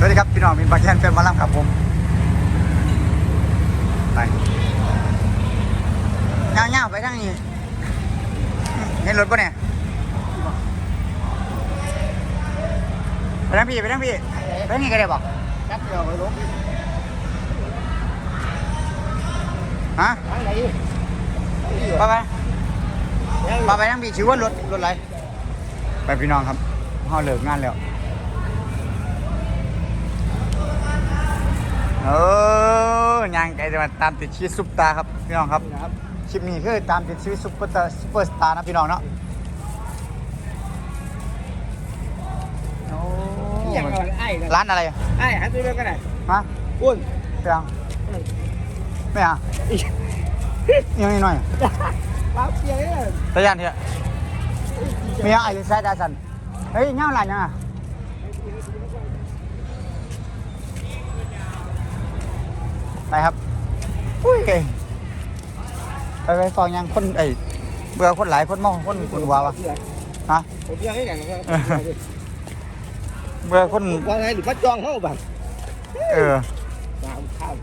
สวัสดีครับพี่น้องมีบาแคนเป็นมาลังครับผมไปเงาๆไปทางนี้เห็นรถปะเนี่ยไปทางพี่ไปทางพี่ไปทางนี้ก็ได้บอกจับเดียวไปฮะไหนไปไปไปทางพี่ชื่อว่ารถรถอะไรไปพี่น้องครับเขาเลิกงานแล้วเอ อย่างไกลจะมาตามติดชีวิตซุปตาครับพี่น้องครับ นะครับคลิปนี้คือตามติดชีวิตซุปเปอร์สตาร์ซุปเปอร์สตาร์นะพี่น้องเนาะโอ้ที่อย่างไรไอ้นะร้านอะไรอะไอ้หันตัวเดียวกันไหนฮะอ้วนเปียงไม่อะยังนิดหน่อยปั๊บเสียเลยตะยันเถอะมีอะไรใส่ตาสันเฮ้ยเงาหลานยังอะ ไปครับอุ้ยไปไปฟังยังคนไอ้เบื่อคนหลายคนเมาคนคนวาวะฮะผมยังให้กันนะครับเบื่อคนว่าไงหรือพัดจองเข้าบ้างเออตามข้าว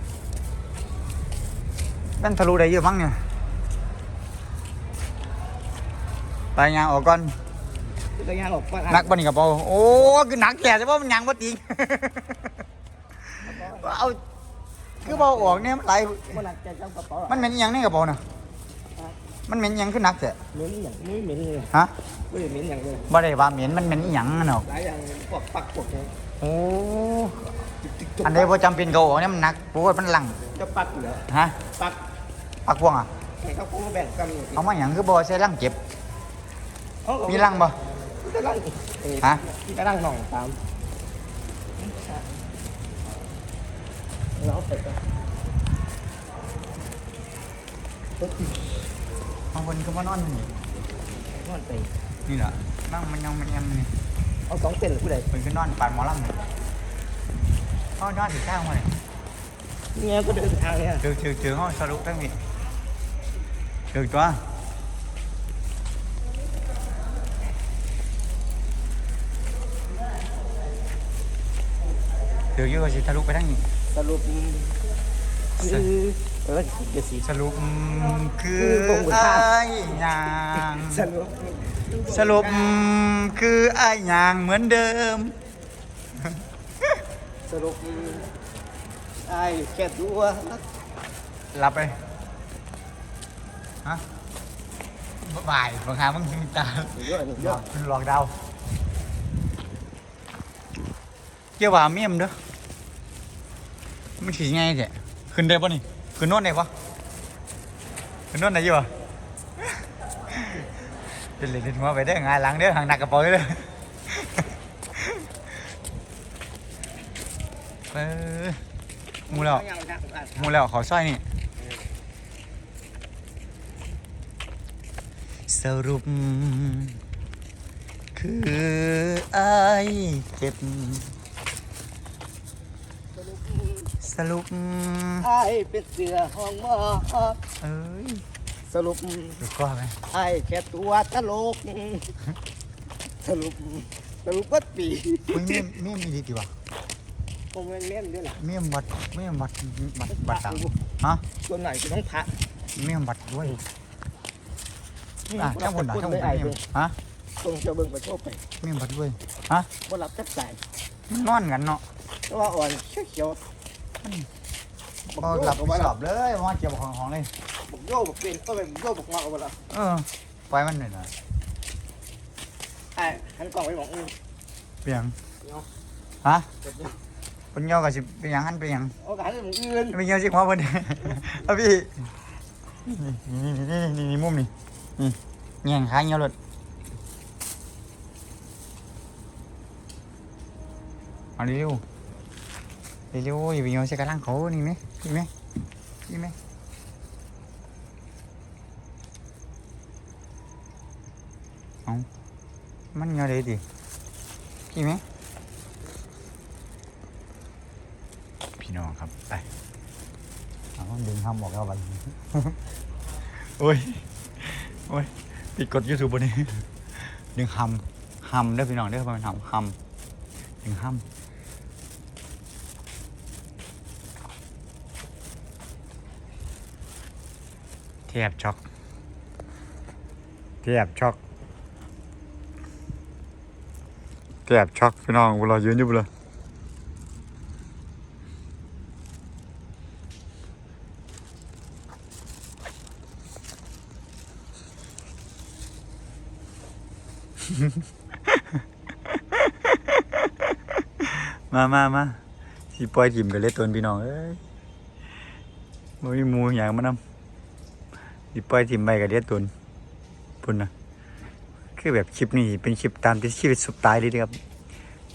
นั่นทะลุได้เยอะมั้งเนี่ยไปยางออกก่อนตัวงานออกมานักบอลนี่กับเปาโอ้คือหนักแก่ใช่ป่ะมันยังบ่ติงเอา คือเบาออกเนี่ยมันไหลมันหนักใจจังกระเป๋ามันเหม็นอิหยังนี่กับเปาน่ะมันเหม็นอิหยังคือหนักแท้เหม็นอย่างนี้เหม็นเลยฮะไม่ได้เหม็นอย่างเลยบ่ได้ว่าเหม็นมันเหม็นอิหยังเนาะหลายอย่างพวกปักพวกนี้โอ้อันใดบ่จำเป็นก็ออกเนี่ยมันหนักปวดมันหลังจะปักอยู่แล้วฮะปักปักพวงอะให้เขาพูดแบ่งกันเอามาหยังคือบ่ใส่ลังเก็บ มีลังบ่ จะร่างฮะ จะร่างหน่องตาม เราไปกันเอาคนก็มานอนนี่นอนไปนี่แหละนั่งมันยังมันยังนี่เอาสองเส้นผู้ใดเพิ่นคือนอนปานหมอลำนี่เฮานอนสิข้างมาเนี่ยเนี่ยก็เดินทางเนี่ยเจอเจอเจอห้องสรุปทั้งนี้เจอตัวเจอเยอะสิทะลุไปทั้งนี้ สรุปคือเออเดี๋ยวสีสรุปคือคไอ้ยางสรุปสรุปคือไอ้ยางเหมือนเดิม สรุปไอ้แค่ตัวหลับไปฮะบ่ายบางครั้งมึงกินตาเยอะเยหลอกหลอกดาวเกี่ยวว่าเมียมเด้อ มันขี่ไงแกขึ้นได้ปะนี่ ขึ้นโน่นได้ปะขึ้นโน่นได้อยู่ปะเป็นเลยนหัวไปได้ไงายหลังเด้อห่างหนักกระเป๋าเลยเออมูแล้วมูแล้วขาสร้อยนี่ สรุป คือไอเจ็บ สรุปไอ้เป็นเสือห้องหมอเอ้ยสรุปดูก็ไหมไอ้แค่ตัวตลก สรุปสรุปวัดปีมึงเมี่ยมเมี่ยมมีดีดีวะผมเล่นด้วยล่ะเมี่ยมวัดเมี่ยมวัดวัดวัดต่างฮะส่วนไหนจะต้องพระเมี่ยมวัดด้วยอะข้างบนอะข้างบนไอ้เมี่ยมฮะตรงจะเบิ่งไปโชคไปเมี่ยมวัดด้วยฮะบ่รับจับสายมันนอนกันเนาะเพราะว่าอ่อนเขียว พอหลับสอบเลยว่าเกี่ยวกับของของเลย ผมโย่ผมเป็นก็เป็นโย่ผมงอกเอาไปละเออปล่อยมันหน่อยหน่อยไอ้หันกล่องไปบอกอือเปียงเนาะฮะเป็นเงากับสิเป็นหยังหันเป็นหยังโอกาสให้ผมอื่นไม่เกี่ยวสิหัวเพิ่น เอาพี่นี่นี่นี่นี่นี่มุมนี่นี่แง่งขาเงี้ยวรถเอาเร็ว เร็วอย่าไปเงี้ยวใส่กระลังเขานี่ไหมนี่ไหมนี่ไหมเอามันเงี้ยวเลยดิพี่ไหมพี่น้องครับไปเอาดึงห้ามบอกแล้ววันโอ้ยโอ้ยปิดกดยูทูบบนนี้ดึงห้ำห้ำเด้อพี่น้องเด้อมันห้ำห้ำดึงห้ำ ทบช็อกแทบช็อกแทบช็อกพี่น้องเวลายืนอยู่เลอมามามาสิปล่อยทีมกันเลยตวนพี่น้องเอ้ยบ่มีหมูอย่างมานำ สิปล่อยทีมไปกับเลียตวนพุ่นนะคือแบบคลิปนี้เป็นคลิปตามที่ชีวิตสุดตายเลยเด้อครับ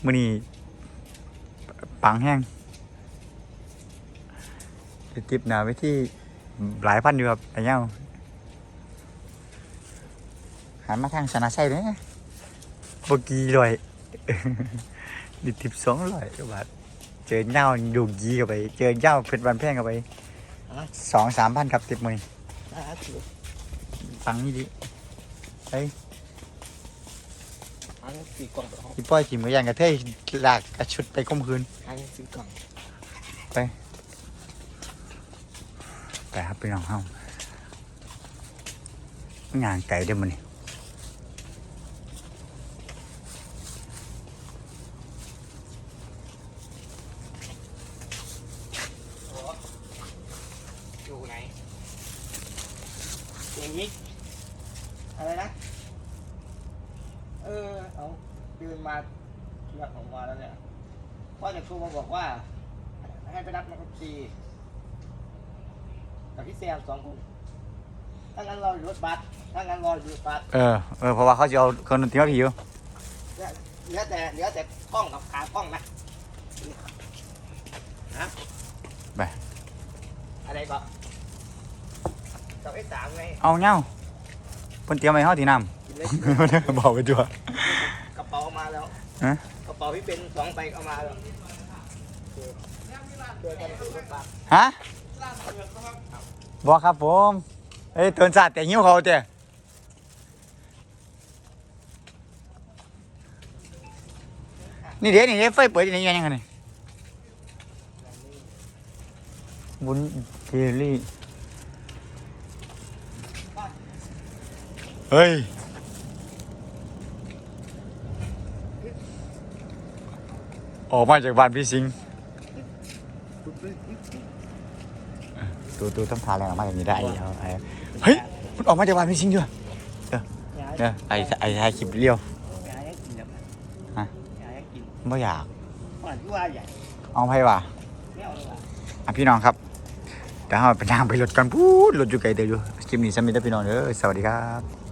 มื้อนี้ปังแห้งติดหนาไว้ที่หลายพันอยู่ครับไอ้เงี้ยหันมาทางชนะชัยเลยบกี่ร้อยดิทิปสองร้อยกว่าบาทเจอเงาดูกีเข้าไป เจอเงาเพชรบันแพงเข้าไปสองสามพันครับติดมือ นี่อ่าถือปังนี่ดิเฮ้ยอันสี่กล่องไปห้องพี่ป้อยทีมก็ยังกระเทยลากกระชุดไปข่มคืน อันสี่กล่องไปครับพี่น้องเฮางานไก่ได้อมันนี่ อยู่ไหนอย่างนี้ อะไรนะ เออเอาเดินมาเลือกของมาแล้วเนี่ยพ่อจะโทรมาบอกว่า ให้ไปรับน้องกับซีกับพี่แซมสองคนถ้างั้นรออยู่รถบัสถ้างั้นรออยู่รถบัสเออเออเพราะว่าเขาจะเอาคนดนตรีมาผีอยู่เหลือแต่เหลือแต่กล้องกับขากล้องนะฮะไปอะไรก็กับไอ้สามไงเอาเงาเพิ่นเตรียมไว้เฮาที่น้กินเลยำ บอกไปจัวกระเป๋าเอามาแล้ว ฮะกระเป๋าพี่เป็นสองใบเอามาแล้วเจอกันที่รถบัสฮะบอกครับผมเอ้ยตื่นสายแต่หิวเขาเจ้นี่เดี๋ยวนี่เดี๋ยวไฟเปิดอย่างนี้ยังไงนี่บุญเทลี่ เฮ้ย ออกมาจากบ้านพี่สิงห์ตัวต้องพาอะไรออกมาอย่างนี้ได้เอาไอ้เฮ้ย มันออกมาจากบ้านพี่สิงห์ด้วยเนี่ยไอ้ไอ้ไอ้คลิปเลี้ยวฮะไม่อยากเอาไปว่ะอะพี่น้องครับเดี๋ยวเราไปนั่งไปรถกันพูดรถอยู่ไกลเดียวอยู่คลิปนี้สมิธพี่น้องเด้อสวัสดีครับ